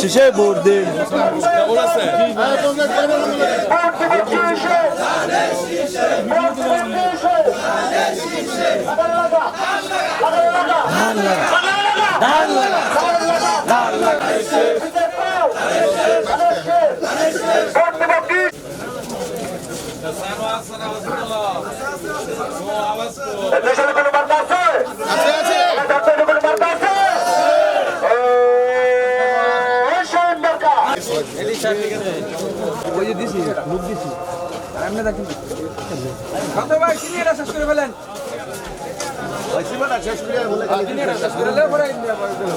শেষে ভোট দিন। দেশের কোনো বার্তা আছে আছে কোনো বার্তা আছে। ওই যে দিছি মুখ দিছি আর দেখেন কত ভাই কিনে শেষ করে ফেলেন কিনে এটা শেষ করে লেও পরে ইন্ডিয়া পরে দিলো।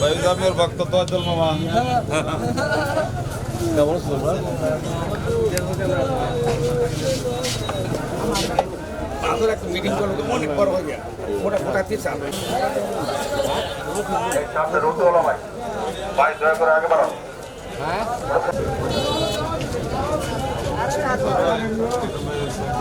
ভাইজামের ভক্ত তোয়াজ্জল মামা। সামনে রুদ্ধ হলো ভাই ভাই দয়া করে আগে বাড়াও নীরব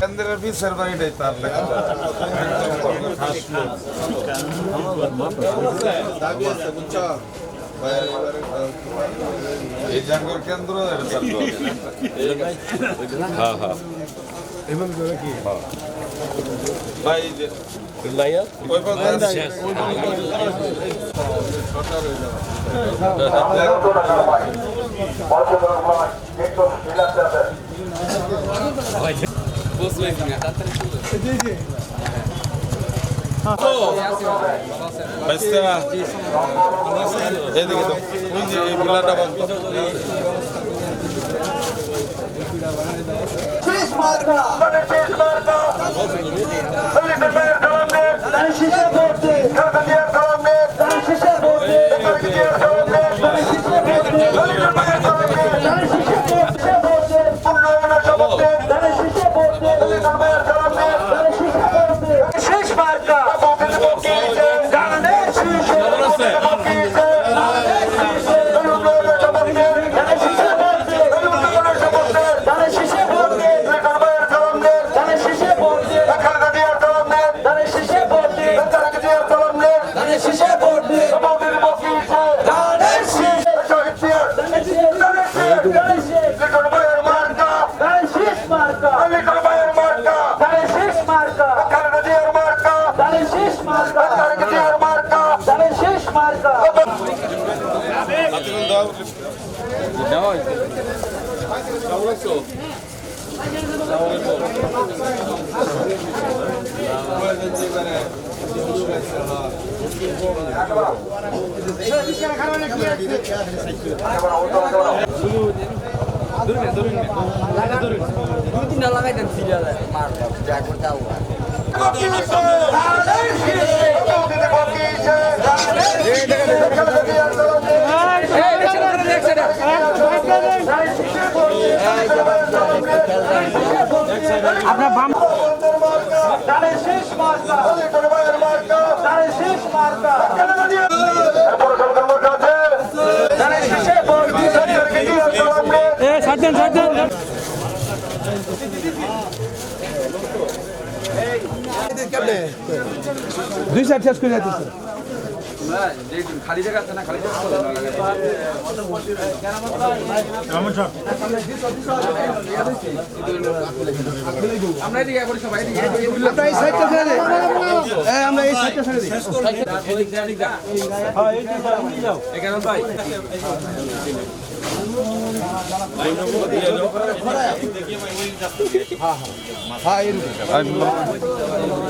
কেন্দ্রের বিচার বাড়িটাই তার এই জাঙ্গর কেন্দ্র চালু হ্যাঁ হ্যাঁ। ভাই এই যে ওই এদিকে তো ওই যে এই বিলাটা বন্ধ শেষ şişe portlu. Sağ olun. কেমন আছো আপনার বাম ধানের শেষ মার্কা ধানের শেষ মার্কা ছাড় দেন দুই সাইড শেষ করে যাচ্ছে খালি জায়গা আছে না খালি আমরা এই সাইডটা ছেড়ে দেই এখানে ভাই ধানের শেষে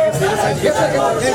Geçer geçer.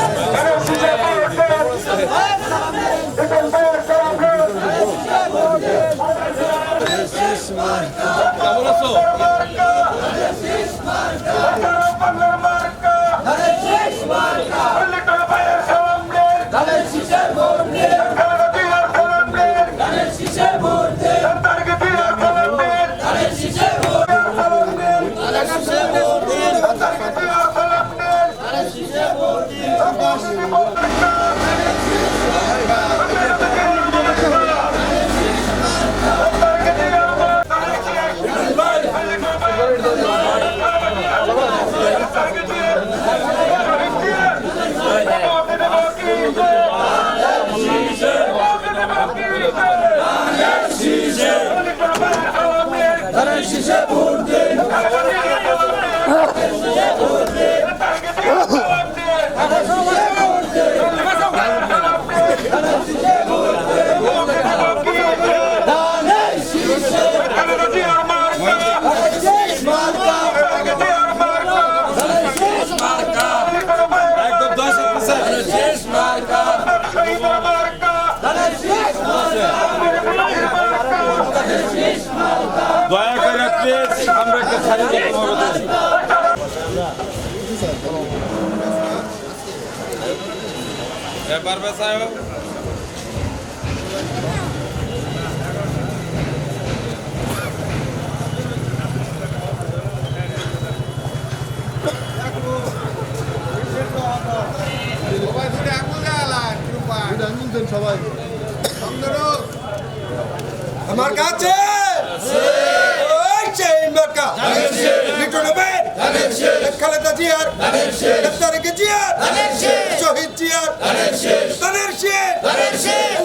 ব্যাপার বেসায় আমার কাছে ওই খালেদা জিয়ার। তারেক জিয়ার। শহীদ জিয়ার। তাদের শেষ